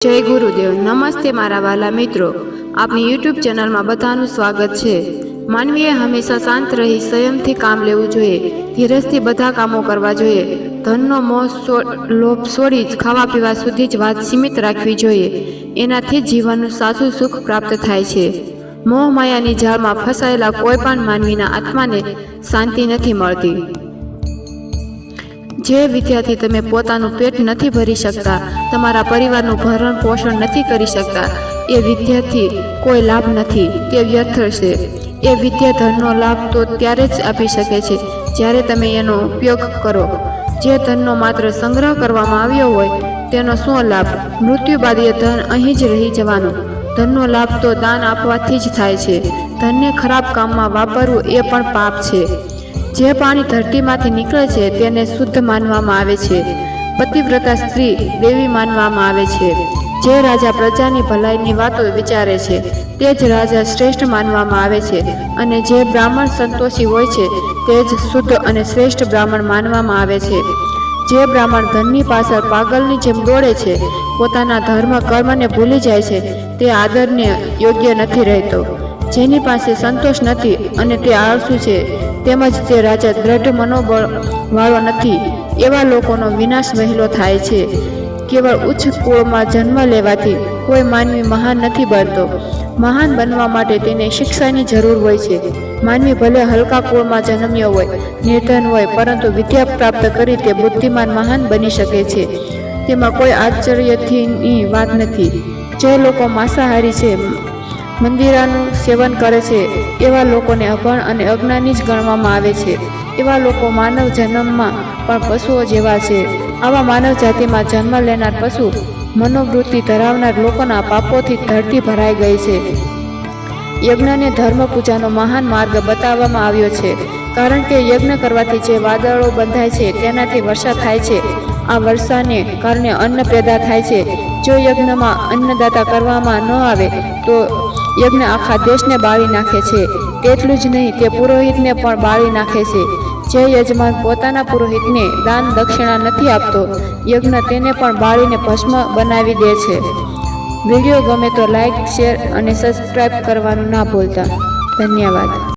જય ગુરુદેવ, નમસ્તે મારા વાલા મિત્રો. આપની યુટ્યુબ ચેનલમાં બધાનું સ્વાગત છે. માનવીએ હંમેશા શાંત રહી સંયમથી કામ લેવું જોઈએ, ધીરજથી બધા કામો કરવા જોઈએ. ધનનો મોહ લોભ છોડી જ ખાવા પીવા સુધી જ વાત સીમિત રાખવી જોઈએ. એનાથી જીવનનું સાચું સુખ પ્રાપ્ત થાય છે. મોહ માયાની જાળમાં ફસાયેલા કોઈ પણ માનવીના આત્માને શાંતિ નથી મળતી. જે વિદ્યાર્થી તમે પોતાનું પેટ નથી ભરી શકતા, તમારા પરિવારનું ભરણ પોષણ નથી કરી શકતા, એ વિદ્યાર્થી કોઈ લાભ નથી, તે વ્યર્થ છે એ વિદ્યા ધનનો લાભ તો ત્યારે જ આપી શકે છે, જ્યારે તમે એનો ઉપયોગ કરો. જે ધનનો માત્ર સંગ્રહ કરવામાં આવ્યો હોય, તેનો શું લાભ? મૃત્યુ બાદ એ ધન અહીં જ રહી જવાનું. ધનનો લાભ તો દાન આપવાથી જ થાય છે. ધનને ખરાબ કામમાં વાપરવું એ પણ પાપ છે. જે પાણી ધરતીમાંથી નીકળે છે તેને શુદ્ધ માનવામાં આવે છે. પતિવ્રતા સ્ત્રી દેવી માનવામાં આવે છે. જે રાજા પ્રજાની ભલાઈની વાતો વિચારે છે, તે જ રાજા શ્રેષ્ઠ માનવામાં આવે છે અને જે બ્રાહ્મણ સંતોષી હોય છે, તે જ શુદ્ધ અને શ્રેષ્ઠ બ્રાહ્મણ માનવામાં આવે છે. જે બ્રાહ્મણ ધનની પાછળ પાગલની જેમ દોડે છે, પોતાના ધર્મ, કર્મને ભૂલી જાય છે, તે આદરને યોગ્ય નથી રહેતો. જેની પાસે સંતોષ નથી અને તે આળસુ છે તેમજ તે રાજા દ્રઢ મનોબળ વાળો નથી. એવા લોકોનો વિનાશ વહેલો થાય છે. કેવળ ઉચ્ચ કુળમાં જન્મ લેવાથી કોઈ માનવી મહાન નથી બનતો. મહાન બનવા માટે તેને શિક્ષાની જરૂર હોય છે. માનવી ભલે હલકા કુળમાં જન્મ્યો હોય, નિર્ધન હોય, પરંતુ વિદ્યા પ્રાપ્ત કરી તે બુદ્ધિમાન મહાન બની શકે છે. તેમાં કોઈ આશ્ચર્યથીની વાત નથી. જે લોકો માંસાહારી છે મંદિરાનું સેવન કરે છે. એવા લોકોને અભણ અને અજ્ઞાની જ ગણવામાં આવે છે. એવા લોકો માનવ જન્મમાં પણ પશુઓ જેવા છે. આવા માનવ જાતિમાં જન્મ લેનાર પશુ મનોવૃત્તિ ધરાવનાર લોકોના પાપોથી ધરતી ભરાઈ ગઈ છે. યજ્ઞને ધર્મ પૂજાનો મહાન માર્ગ બતાવવામાં આવ્યો છે. કારણ કે યજ્ઞ કરવાથી જે વાદળો બંધાય છે, તેનાથી વર્ષા થાય છે. આ વર્ષાને કારણે અન્ન પેદા થાય છે. જો યજ્ઞમાં અન્નદાતા કરવામાં ન આવે, તો યજ્ઞ આખા દેશને બાળી નાખે છે. તેટલું જ નહીં, તે પુરોહિતને પણ બાળી નાખે છે. જે યજમાન પોતાના પુરોહિતને દાન દક્ષિણા નથી આપતો, યજ્ઞ તેને પણ બાળીને ભસ્મ બનાવી દે છે. વીડિયો ગમે તો લાઇક શેર અને સબસ્ક્રાઈબ કરવાનું ના ભૂલતા. ધન્યવાદ.